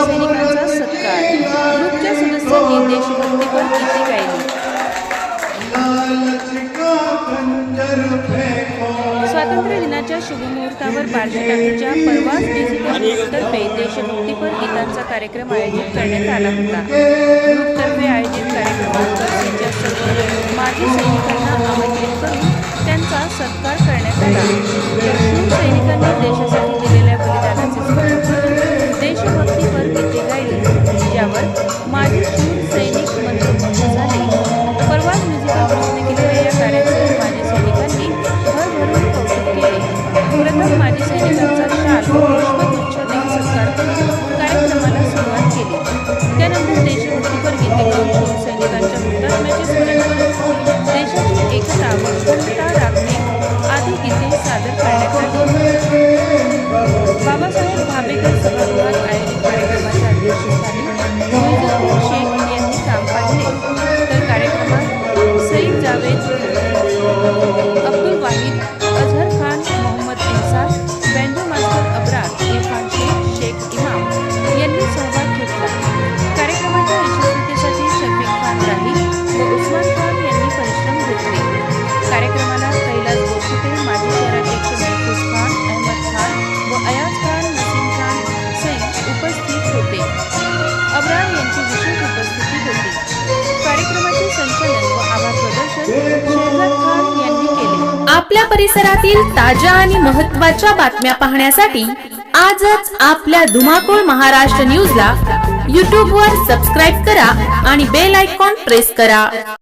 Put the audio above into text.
सैनिकांचा सत्कार. ग्रुपच्या सदस्यांनी देशभक्तीपर गीते गायली? स्वातंत्र्य दिनाच्या शुभमुहूर्तावर बार्शी टाकीच्या परवास डिजिटल ग्रुपतर्फे देशभक्तीपर गीतांचा कार्यक्रम आयोजित करण्यात आला होता. ग्रुपतर्फे आयोजित कार्यक्रमात गरजेच्या सर्व माजी सैनिकांना आमंत्रित करून त्यांचा सत्कार करण्यात आला. देशभक्तीपर गीते गाऊन सैनिकांच्या हुतात्म्याचे स्मरण करून देशाची एकता व अखंडता राखणे आदी गीते सादर करण्यात आली. कैलास माजी शहराध्यक्ष महफूज खान अहमद खान व अयाज खान नसीम खान सईद उपस्थित होते. अब्रार यांची विशेष उपस्थिती होती. कार्यक्रमाचे संचालन व आभार प्रदर्शन खान यांनी केले. आपल्या परिसरातील ताज्या आणि महत्त्वाच्या बातम्या पाहण्यासाठी आजच आपल्या धुमाकूळ महाराष्ट्र न्यूजला यूट्यूबवर सबस्क्राईब करा आणि बेल आयकॉन प्रेस करा.